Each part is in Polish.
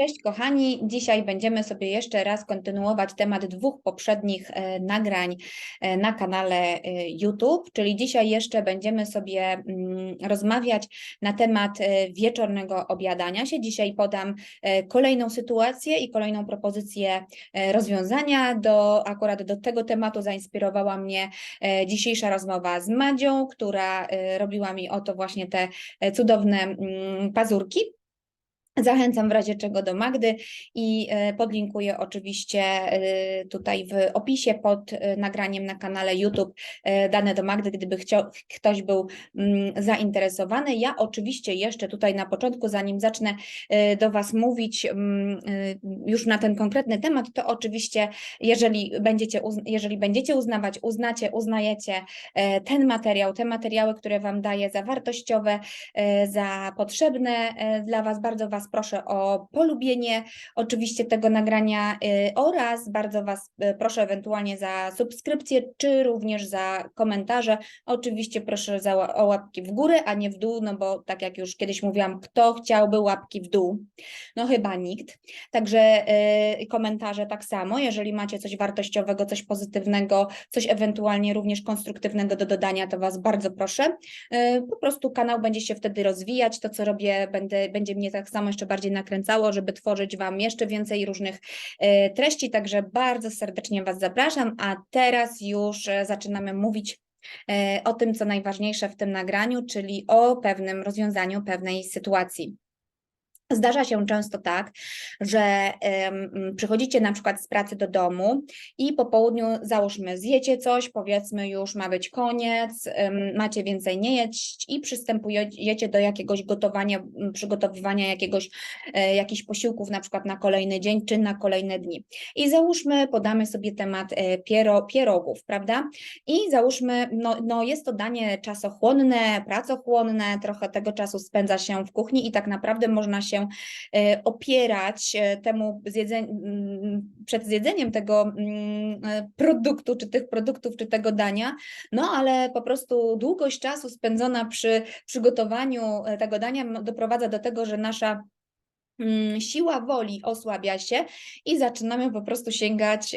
Cześć kochani, dzisiaj będziemy sobie jeszcze raz kontynuować temat dwóch poprzednich e, nagrań e, na kanale e, YouTube, czyli dzisiaj jeszcze będziemy sobie mm, rozmawiać na temat wieczornego obiadania się. Dzisiaj podam kolejną sytuację i kolejną propozycję rozwiązania. Do, akurat do tego tematu zainspirowała mnie dzisiejsza rozmowa z Madzią, która robiła mi oto właśnie te cudowne mm, pazurki. Zachęcam w razie czego do Magdy i e, podlinkuję oczywiście e, tutaj w opisie pod e, nagraniem na kanale YouTube dane do Magdy, gdyby chciał, ktoś był mm, zainteresowany. Ja oczywiście jeszcze tutaj na początku, zanim zacznę do Was mówić mm, już na ten konkretny temat, to oczywiście jeżeli będziecie, jeżeli będziecie uznawać, uznacie, uznajecie ten materiał, te materiały, które Wam daję za wartościowe, za potrzebne dla Was. Bardzo Was proszę o polubienie oczywiście tego nagrania e, oraz bardzo Was e, proszę ewentualnie za subskrypcję, czy również za komentarze. Oczywiście proszę za, o łapki w górę, a nie w dół, no bo tak jak już kiedyś mówiłam, kto chciałby łapki w dół? No chyba nikt. Także e, komentarze tak samo, jeżeli macie coś wartościowego, coś pozytywnego, coś ewentualnie również konstruktywnego do dodania, to Was bardzo proszę. Po prostu kanał będzie się wtedy rozwijać. To, co robię, będę, będzie mnie tak samo jeszcze bardziej nakręcało, żeby tworzyć Wam jeszcze więcej różnych e, treści. Także bardzo serdecznie Was zapraszam. A teraz już e, zaczynamy mówić e, o tym, co najważniejsze w tym nagraniu, czyli o pewnym rozwiązaniu pewnej sytuacji. Zdarza się często tak, że em, przychodzicie na przykład z pracy do domu i po południu załóżmy zjecie coś, powiedzmy już ma być koniec, em, macie więcej nie jeść i przystępujecie do jakiegoś gotowania, przygotowywania jakiegoś, e, jakichś posiłków na przykład na kolejny dzień czy na kolejne dni. I załóżmy, podamy sobie temat e, piero, pierogów, prawda? I załóżmy, no, no jest to danie czasochłonne, pracochłonne, trochę tego czasu spędza się w kuchni i tak naprawdę można się e, opierać e, temu mm, przed zjedzeniem tego mm, e, produktu, czy tych produktów, czy tego dania, no ale po prostu długość czasu spędzona przy przygotowaniu tego dania doprowadza do tego, że nasza mm, siła woli osłabia się i zaczynamy po prostu sięgać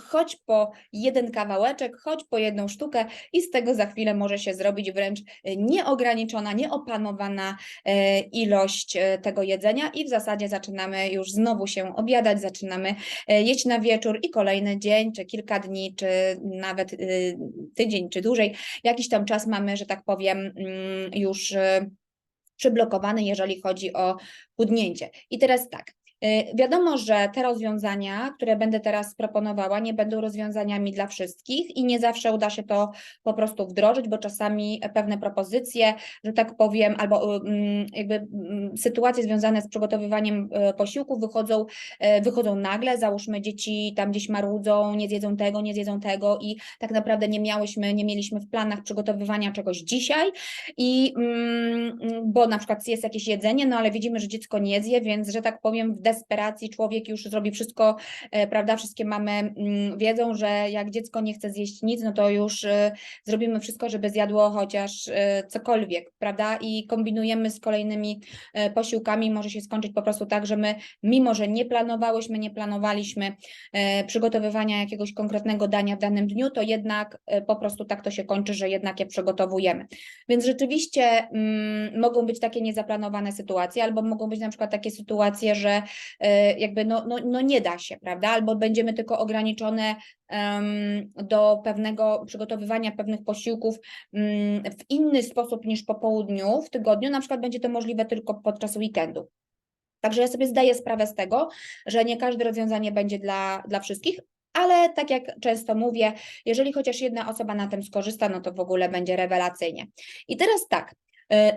choć po jeden kawałeczek, choć po jedną sztukę i z tego za chwilę może się zrobić wręcz e, nieograniczona, nieopanowana e, ilość e, tego jedzenia i w zasadzie zaczynamy już znowu się obiadać, zaczynamy jeść na wieczór i kolejny dzień, czy kilka dni, czy nawet tydzień, czy dłużej, jakiś tam czas mamy, że tak powiem, mm, już przyblokowany, jeżeli chodzi o chudnięcie. I teraz tak. Y, Wiadomo, że te rozwiązania, które będę teraz proponowała, nie będą rozwiązaniami dla wszystkich i nie zawsze uda się to po prostu wdrożyć, bo czasami pewne propozycje, że tak powiem, albo y, mm, jakby mm, sytuacje związane z przygotowywaniem y, posiłków wychodzą, wychodzą nagle. Załóżmy, dzieci tam gdzieś marudzą, nie zjedzą tego, nie zjedzą tego i tak naprawdę nie miałyśmy, nie mieliśmy w planach przygotowywania czegoś dzisiaj i mm, bo na przykład jest jakieś jedzenie, no ale widzimy, że dziecko nie zje, więc że tak powiem w desperacji człowiek już zrobi wszystko, e, prawda, wszystkie mamy mm, wiedzą, że jak dziecko nie chce zjeść nic, no to już e, zrobimy wszystko, żeby zjadło chociaż e, cokolwiek, prawda, i kombinujemy z kolejnymi posiłkami, może się skończyć po prostu tak, że my, mimo że nie planowałyśmy, nie planowaliśmy przygotowywania jakiegoś konkretnego dania w danym dniu, to jednak po prostu tak to się kończy, że jednak je przygotowujemy. Więc rzeczywiście mm, mogą być takie niezaplanowane sytuacje, albo mogą być na przykład takie sytuacje, że jakby no, no, no nie da się, prawda? Albo będziemy tylko ograniczone do pewnego przygotowywania pewnych posiłków mm, w inny sposób niż po południu w tygodniu, na przykład będzie to możliwe tylko podczas weekendu. Także ja sobie zdaję sprawę z tego, że nie każde rozwiązanie będzie dla, dla wszystkich, ale tak jak często mówię, jeżeli chociaż jedna osoba na tym skorzysta, no to w ogóle będzie rewelacyjnie. I teraz tak, e,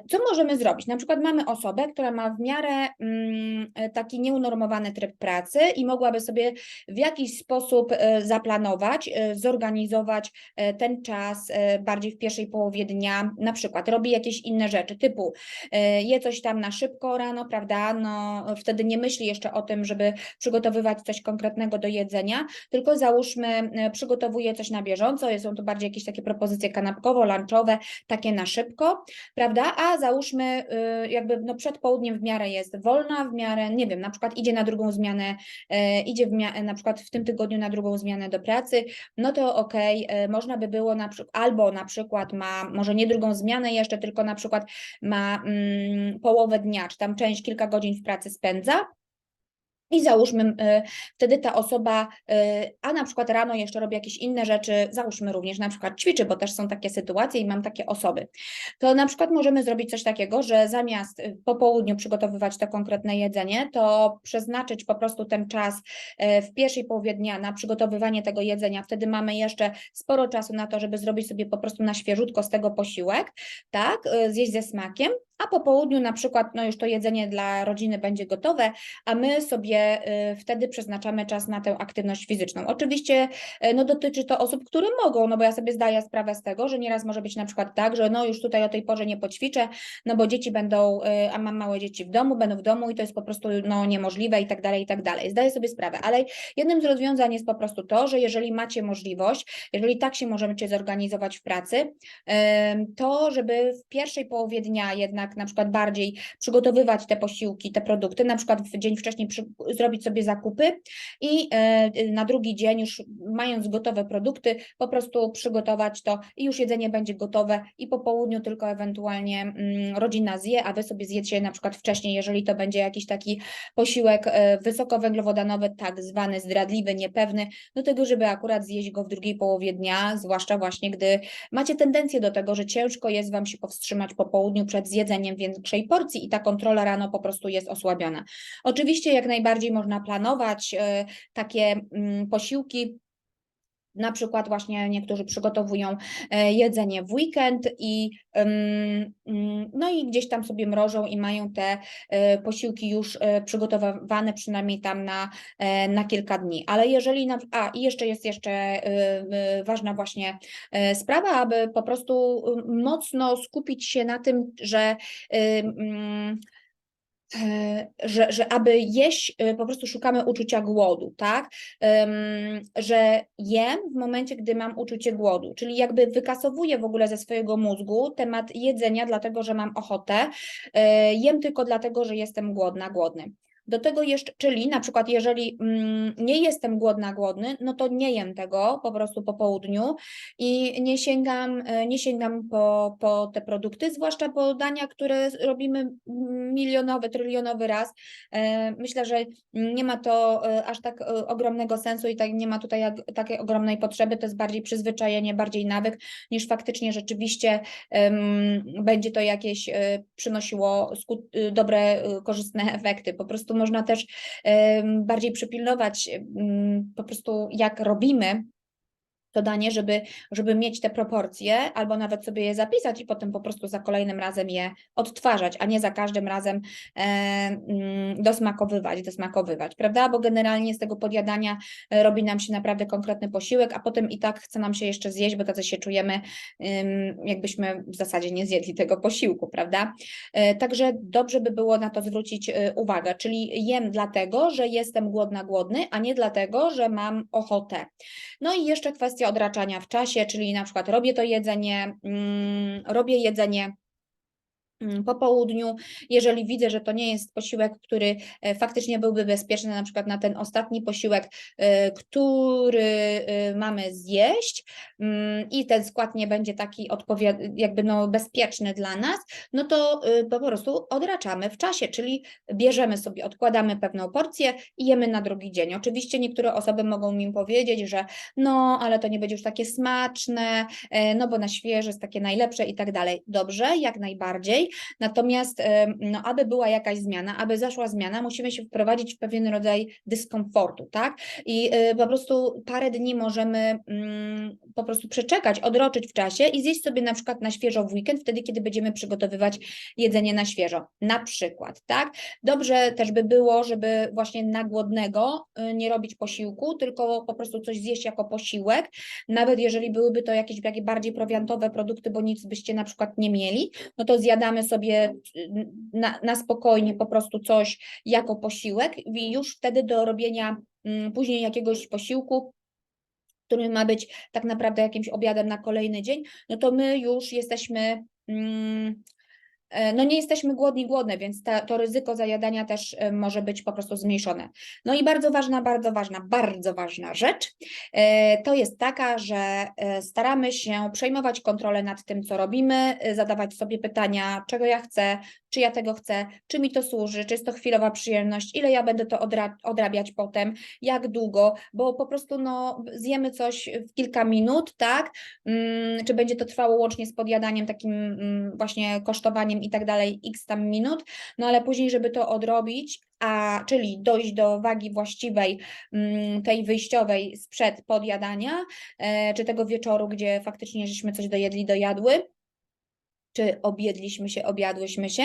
co możemy zrobić? Na przykład mamy osobę, która ma w miarę mm, e, taki nieunormowany tryb pracy i mogłaby sobie w jakiś sposób e, zaplanować, e, zorganizować e, ten czas e, bardziej w pierwszej połowie dnia, na przykład robi jakieś inne rzeczy, typu e, je coś tam na szybko rano, prawda? No wtedy nie myśli jeszcze o tym, żeby przygotowywać coś konkretnego do jedzenia, tylko załóżmy, e, przygotowuje coś na bieżąco, są to bardziej jakieś takie propozycje kanapkowo-lunchowe, takie na szybko, prawda? A załóżmy, y, jakby no przed południem w miarę jest wolna, w miarę, nie wiem, na przykład idzie na drugą zmianę, y, idzie na przykład w tym tygodniu na drugą zmianę do pracy, no to okej, y, można by było na przykład, albo na przykład ma, może nie drugą zmianę jeszcze, tylko na przykład ma mm, połowę dnia, czy tam część, kilka godzin w pracy spędza. I załóżmy, y, wtedy ta osoba, y, a na przykład rano jeszcze robi jakieś inne rzeczy, załóżmy również na przykład ćwiczy, bo też są takie sytuacje i mam takie osoby. To na przykład możemy zrobić coś takiego, że zamiast y, po południu przygotowywać to konkretne jedzenie, to przeznaczyć po prostu ten czas w pierwszej połowie dnia na przygotowywanie tego jedzenia. Wtedy mamy jeszcze sporo czasu na to, żeby zrobić sobie po prostu na świeżutko z tego posiłek, tak, zjeść ze smakiem. A po południu na przykład, no już to jedzenie dla rodziny będzie gotowe, a my sobie y, wtedy przeznaczamy czas na tę aktywność fizyczną. Oczywiście y, no, dotyczy to osób, które mogą, no bo ja sobie zdaję sprawę z tego, że nieraz może być na przykład tak, że no już tutaj o tej porze nie poćwiczę, no bo dzieci będą, y, a mam małe dzieci w domu, będą w domu i to jest po prostu no, niemożliwe i tak dalej, i tak dalej. Zdaję sobie sprawę, ale jednym z rozwiązań jest po prostu to, że jeżeli macie możliwość, jeżeli tak się możecie zorganizować w pracy, to żeby w pierwszej połowie dnia jednak na przykład bardziej przygotowywać te posiłki, te produkty, na przykład w dzień wcześniej przy, zrobić sobie zakupy i e, na drugi dzień już mając gotowe produkty, po prostu przygotować to i już jedzenie będzie gotowe i po południu tylko ewentualnie mm, rodzina zje, a wy sobie zjecie na przykład wcześniej, jeżeli to będzie jakiś taki posiłek e, wysokowęglowodanowy, tak zwany zdradliwy, niepewny, do tego, żeby akurat zjeść go w drugiej połowie dnia, zwłaszcza właśnie gdy macie tendencję do tego, że ciężko jest Wam się powstrzymać po południu przed zjedzeniem większej porcji i ta kontrola rano po prostu jest osłabiona. Oczywiście jak najbardziej można planować e, takie mm, posiłki, na przykład właśnie niektórzy przygotowują e, jedzenie w weekend i ym, no i gdzieś tam sobie mrożą i mają te e, posiłki już e, przygotowane przynajmniej tam na, na kilka dni. Ale jeżeli na, a i jeszcze jest jeszcze ważna właśnie sprawa, aby po prostu mocno skupić się na tym, że mm, że, że aby jeść, y, po prostu szukamy uczucia głodu, tak? Że jem w momencie, gdy mam uczucie głodu, czyli jakby wykasowuję w ogóle ze swojego mózgu temat jedzenia, dlatego że mam ochotę, y, jem tylko dlatego, że jestem głodna, głodny. Do tego jeszcze, czyli na przykład jeżeli mm, nie jestem głodna, głodny, no to nie jem tego po prostu po południu i nie sięgam, e, nie sięgam po, po te produkty, zwłaszcza po dania, które robimy milionowy, trylionowy raz. E, Myślę, że nie ma to e, aż tak ogromnego sensu i tak nie ma tutaj takiej ogromnej potrzeby, to jest bardziej przyzwyczajenie, bardziej nawyk, niż faktycznie rzeczywiście będzie to jakieś przynosiło dobre, korzystne efekty. Po prostu można też bardziej przypilnować po prostu jak robimy to danie, żeby, żeby mieć te proporcje, albo nawet sobie je zapisać i potem po prostu za kolejnym razem je odtwarzać, a nie za każdym razem e, mm, dosmakowywać, dosmakowywać, prawda? Bo generalnie z tego podjadania e, robi nam się naprawdę konkretny posiłek, a potem i tak chce nam się jeszcze zjeść, bo tacy się czujemy, jakbyśmy w zasadzie nie zjedli tego posiłku, prawda? E, Także dobrze by było na to zwrócić e, uwagę, czyli jem dlatego, że jestem głodna, głodny, a nie dlatego, że mam ochotę. No i jeszcze kwestia odraczania w czasie, czyli na przykład robię to jedzenie, mm, robię jedzenie po południu, jeżeli widzę, że to nie jest posiłek, który e, faktycznie byłby bezpieczny, na przykład na ten ostatni posiłek, e, który e, mamy zjeść mm, i ten skład nie będzie taki jakby no bezpieczny dla nas, no to po prostu odraczamy w czasie, czyli bierzemy sobie, odkładamy pewną porcję i jemy na drugi dzień. Oczywiście niektóre osoby mogą mi powiedzieć, że no, ale to nie będzie już takie smaczne, no bo na świeże jest takie najlepsze i tak dalej. Dobrze, jak najbardziej. Natomiast, no, aby była jakaś zmiana, aby zaszła zmiana, musimy się wprowadzić w pewien rodzaj dyskomfortu, tak? I e, po prostu parę dni możemy mm, po prostu przeczekać, odroczyć w czasie i zjeść sobie na przykład na świeżo w weekend, wtedy, kiedy będziemy przygotowywać jedzenie na świeżo. Na przykład, tak? Dobrze też by było, żeby właśnie na głodnego y, nie robić posiłku, tylko po prostu coś zjeść jako posiłek, nawet jeżeli byłyby to jakieś bardziej prowiantowe produkty, bo nic byście na przykład nie mieli, no to zjadamy sobie y, na, na spokojnie po prostu coś jako posiłek i już wtedy do robienia mm, później jakiegoś posiłku który ma być tak naprawdę jakimś obiadem na kolejny dzień, no to my już jesteśmy mm, no nie jesteśmy głodni, głodne, więc ta, to ryzyko zajadania też e, może być po prostu zmniejszone. No i bardzo ważna, bardzo ważna, bardzo ważna rzecz e, to jest taka, że e, staramy się przejmować kontrolę nad tym, co robimy, e, zadawać sobie pytania, czego ja chcę, czy ja tego chcę, czy mi to służy, czy jest to chwilowa przyjemność, ile ja będę to odra odrabiać potem, jak długo, bo po prostu no, zjemy coś w kilka minut, tak? Mm, czy będzie to trwało łącznie z podjadaniem, takim mm, właśnie kosztowaniem i tak dalej, x tam minut, no ale później, żeby to odrobić, a czyli dojść do wagi właściwej, mm, tej wyjściowej sprzed podjadania, e, czy tego wieczoru, gdzie faktycznie żeśmy coś dojedli, dojadły, czy objedliśmy się, objadłyśmy się,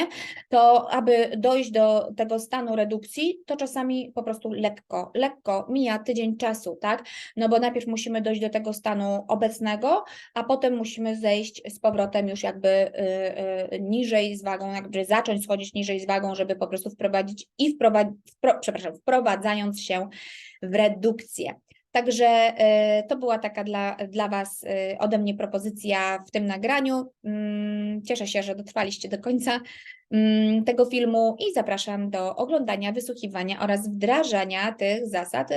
to aby dojść do tego stanu redukcji, to czasami po prostu lekko, lekko mija tydzień czasu, tak? No bo najpierw musimy dojść do tego stanu obecnego, a potem musimy zejść z powrotem już jakby y, y, niżej z wagą, jakby zacząć schodzić niżej z wagą, żeby po prostu wprowadzić i wprowadzić, wpro, przepraszam, wprowadzając się w redukcję. Także e, to była taka dla, dla Was e, ode mnie propozycja w tym nagraniu. Mm, Cieszę się, że dotrwaliście do końca mm, tego filmu i zapraszam do oglądania, wysłuchiwania oraz wdrażania tych zasad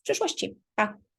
w przyszłości. Pa!